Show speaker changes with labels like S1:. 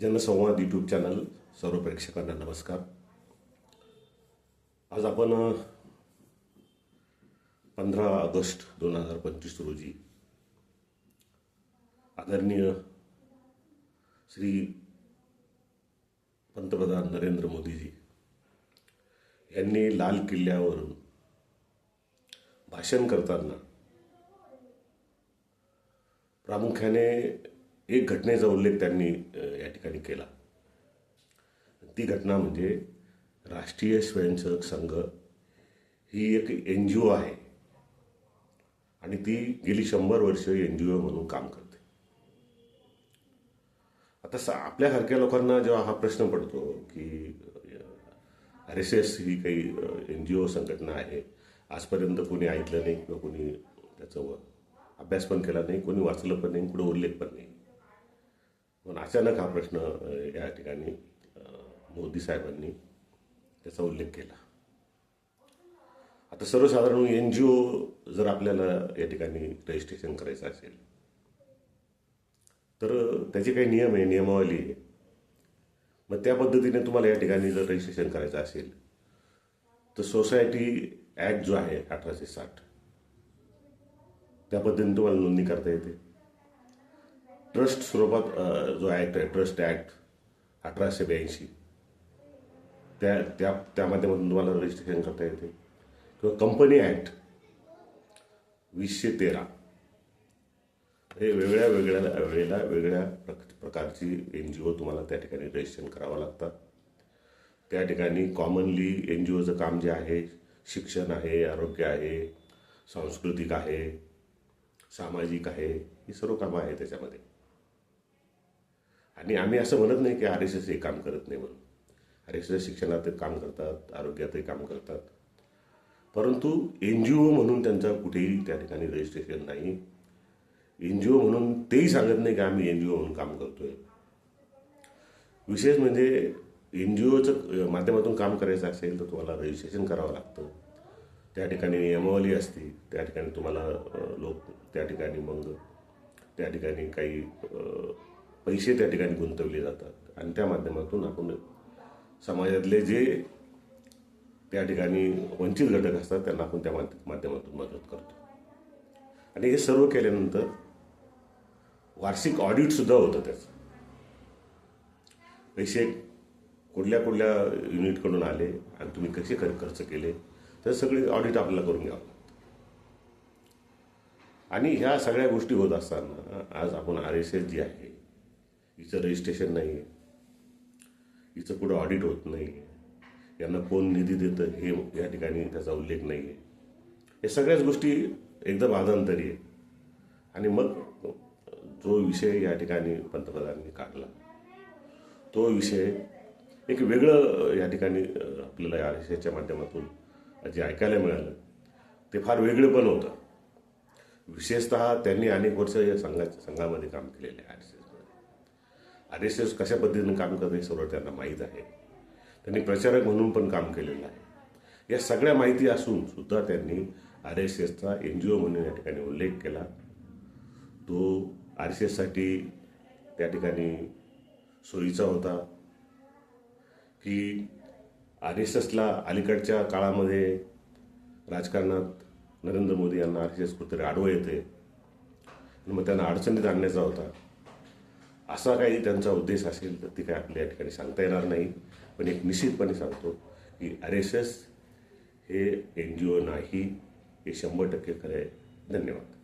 S1: जनसंवाद YouTube channel सर्व प्रेक्षकांना नमस्कार. आज आपण पंधरा ऑगस्ट दोन हजार पंचवीस रोजी आदरणीय श्री पंतप्रधान नरेंद्र मोदीजी यांनी लाल किल्ल्यावरून भाषण करताना प्रामुख्याने एक घटनेचा उल्लेख त्यांनी या ठिकाणी केला. ती घटना म्हणजे राष्ट्रीय स्वयंसेवक संघ ही एक एन जी ओ आहे. आणि ती गेली शंभर वर्ष एन जी ओ म्हणून काम करते. आता सा आपल्यासारख्या लोकांना जेव्हा हा प्रश्न पडतो की आर एस एस ही काही एन जी ओ संघटना आहे आजपर्यंत कोणी ऐकलं नाही किंवा कोणी त्याचं अभ्यास पण केला नाही कोणी वाचलं पण नाही कुठं उल्लेख पण नाही. पण अचानक हा प्रश्न या ठिकाणी मोदी साहेबांनी त्याचा उल्लेख केला. आता सर्वसाधारण एन जी ओ जर आपल्याला या ठिकाणी रजिस्ट्रेशन करायचं असेल तर त्याचे काही नियम आहे नियमावली आहे. मग त्या पद्धतीने तुम्हाला या ठिकाणी जर रजिस्ट्रेशन करायचं असेल तर सोसायटी ॲक्ट जो आहे अठराशे साठ त्या पद्धतीने तुम्हाला नोंदणी करता येते. ट्रस्ट स्वरूपात जो ॲक्ट आहे ट्रस्ट ॲक्ट अठराशे ब्याऐंशी. त्या त्या त्या माध्यमातून तुम्हाला रजिस्ट्रेशन करता येते. किंवा कंपनी ॲक्ट वीसशे तेरा. हे वेगळ्या वेगळ्या वेळेला वेगळ्या प्रकारची एन जी ओ तुम्हाला त्या ठिकाणी रजिस्ट्रेशन करावं लागतात त्या ठिकाणी कॉमनली एन जी ओचं काम जे आहे शिक्षण आहे आरोग्य आहे सांस्कृतिक आहे सामाजिक आहे ही सर्व कामं आहे त्याच्यामध्ये. आणि आम्ही असं म्हणत नाही की आर एस एस हे काम करत नाही म्हणून. आर एस एस शिक्षणात काम करतात आरोग्यातही काम करतात. परंतु एन जी ओ म्हणून त्यांचं कुठेही त्या ठिकाणी रजिस्ट्रेशन नाही. एन जी ओ म्हणून तेही सांगत नाही की आम्ही एन जी ओ म्हणून काम करतोय. विशेष म्हणजे एन जी ओचं माध्यमातून काम करायचं असेल तर तुम्हाला रजिस्ट्रेशन करावं लागतं. त्या ठिकाणी नियमावली असते त्या ठिकाणी तुम्हाला लोक त्या ठिकाणी मग त्या ठिकाणी काही पैसे त्या ठिकाणी गुंतवले जातात. आणि त्या माध्यमातून आपण समाजातले जे त्या ठिकाणी वंचित घटक असतात त्यांना आपण त्या माध्यमातून मदत करतो. आणि हे सर्व केल्यानंतर वार्षिक ऑडिटसुद्धा होतं त्याचं. पैसे कुठल्या कुठल्या युनिटकडून आले आणि तुम्ही कसे खर खर्च केले तर सगळे ऑडिट आपल्याला करून घ्यावं आणि ह्या सगळ्या गोष्टी होत असताना आज आपण आर एस एस जी आहे हिचं रजिस्ट्रेशन नाही आहे हिचं पुढं ऑडिट होत नाही आहे यांना कोण निधी देतं हे या ठिकाणी त्याचा उल्लेख नाही आहे हे सगळ्याच गोष्टी एकदम आदांतरी आहे आणि मग जो विषय या ठिकाणी पंतप्रधानांनी काढला तो विषय एक वेगळं या ठिकाणी आपल्याला या विषयाच्या माध्यमातून जे ऐकायला मिळालं ते फार वेगळं पण होतं. विशेषतः त्यांनी अनेक वर्ष या संघाच्या संघामध्ये काम केलेले आहे. आर एस एस कशा पद्धतीने काम करते हे सर्व त्यांना माहीत आहे. त्यांनी प्रचारक म्हणून पण काम केलेलं आहे. या सगळ्या माहिती असून सुद्धा त्यांनी आर एस एसचा एन जी ओ म्हणून या ठिकाणी उल्लेख केला. तो आर एस एससाठी त्या ठिकाणी सोयीचा होता की आर एस एसला अलीकडच्या काळामध्ये राजकारणात नरेंद्र मोदी यांना आर एस एस कुठेतरी आडवं येते आणि मग त्यांना अडचणीत आणण्याचा होता. असा काही त्यांचा उद्देश असेल तर ती काय आपल्या ठिकाणी सांगता येणार नाही. पण एक निश्चितपणे सांगतो की आर एस एस हे एन जी ओ नाही हे शंभर टक्के खरं आहे. धन्यवाद.